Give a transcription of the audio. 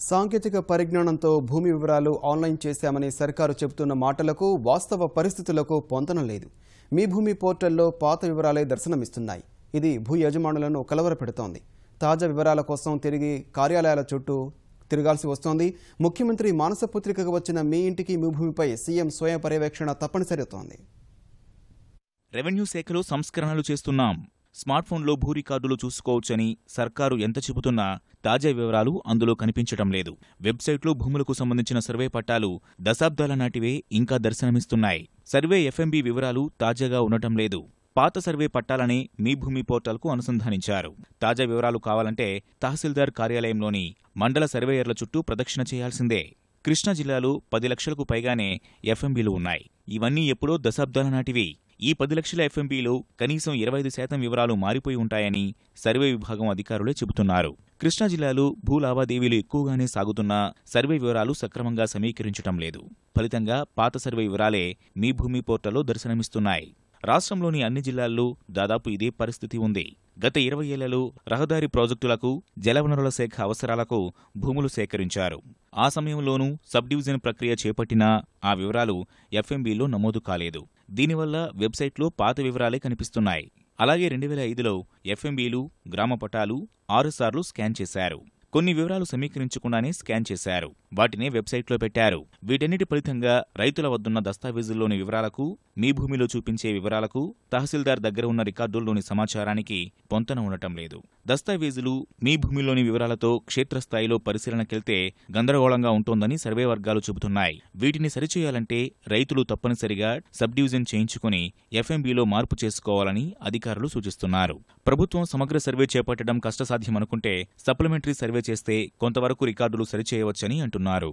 సాంకేతిక పరిజ్ఞానంతో భూమి వివరాలు ఆన్లైన్ చేశామని సర్కారు చెబుతున్న మాటలకు వాస్తవ పరిస్థితులకు పొంతన లేదు. మీ భూమి పోర్టల్లో పాత వివరాలే దర్శనమిస్తున్నాయి. ఇది భూ యజమానులను కలవరపెడుతోంది. తాజా వివరాల కోసం తిరిగి కార్యాలయాల చుట్టూ తిరగాల్సి వస్తోంది. ముఖ్యమంత్రి మానసపుత్రికకు వచ్చిన మీ ఇంటికి మీ భూమిపై సీఎం స్వయం పర్యవేక్షణ తప్పనిసరి అవుతోంది. రెవెన్యూ శాఖలో సంస్కరణలు చేస్తున్నాం. స్మార్ట్ఫోన్లో భూ రికార్డులు చూసుకోవచ్చని సర్కారు ఎంత చెబుతున్నా తాజా వివరాలు అందులో కనిపించటం లేదు. వెబ్సైట్లో భూములకు సంబంధించిన సర్వే పట్టాలు దశాబ్దాల నాటివే ఇంకా దర్శనమిస్తున్నాయి. సర్వే ఎఫ్ఎంబి వివరాలు తాజాగా ఉండటం లేదు. పాత సర్వే పట్టాలనే మీ భూమి పోర్టల్కు అనుసంధానించారు. తాజా వివరాలు కావాలంటే తహసీల్దార్ కార్యాలయంలోని మండల సర్వేయర్ల చుట్టూ ప్రదక్షిణ చేయాల్సిందే. కృష్ణా జిల్లాలో పది లక్షలకు పైగానే ఎఫ్ఎంబీలు ఉన్నాయి. ఇవన్నీ ఎప్పుడో దశాబ్దాల నాటివి. ఈ పది లక్షల ఎఫ్ఎంబీలో కనీసం ఇరవై ఐదు శాతం వివరాలు మారిపోయి ఉంటాయని సర్వే విభాగం అధికారులే చెబుతున్నారు. కృష్ణా జిల్లాలో భూ లావాదేవీలు ఎక్కువగానే సాగుతున్నా సర్వే వివరాలు సక్రమంగా సమీకరించటం లేదు. ఫలితంగా పాత సర్వే వివరాలే మీ భూమి పోర్టల్లో దర్శనమిస్తున్నాయి. రాష్ట్రంలోని అన్ని జిల్లాల్లో దాదాపు ఇదే పరిస్థితి ఉంది. గత ఇరవై ఏళ్ళలో రహదారి ప్రాజెక్టులకు జలవనరుల శాఖ అవసరాలకు భూములు సేకరించారు. ఆ సమయంలోనూ సబ్ డివిజన్ ప్రక్రియ చేపట్టినా ఆ వివరాలు ఎఫ్ఎంబీలో నమోదు కాలేదు. దీనివల్ల వెబ్సైట్లో పాత వివరాలే కనిపిస్తున్నాయి. అలాగే రెండు వేల ఐదులో ఎఫ్ఎంబీలు గ్రామ పటాలు ఆరుసార్లు స్కాన్ చేశారు. కొన్ని వివరాలు సమీకరించకుండానే స్కాన్ చేశారు. వాటినే వెబ్సైట్లో పెట్టారు. వీటన్నిటి ఫలితంగా రైతుల వద్దున్న దస్తావేజుల్లోని వివరాలకు మీ భూమిలో చూపించే వివరాలకు తహసీల్దార్ దగ్గర ఉన్న రికార్డుల్లోని సమాచారానికి పొంతన ఉండటం లేదు. దస్తావేజులు మీ భూమిలోని వివరాలతో క్షేత్రస్థాయిలో పరిశీలనకెళ్తే గందరగోళంగా ఉంటోందని సర్వే వర్గాలు చెబుతున్నాయి. వీటిని సరిచేయాలంటే రైతులు తప్పనిసరిగా సబ్ డివిజన్ చేయించుకుని ఎఫ్ఎంబీలో మార్పు చేసుకోవాలని అధికారులు సూచిస్తున్నారు. ప్రభుత్వం సమగ్ర సర్వే చేపట్టడం కష్టసాధ్యమనుకుంటే సప్లిమెంటరీ సర్వే చేస్తే కొంతవరకు రికార్డులు సరిచేయవచ్చని అంటున్నారు.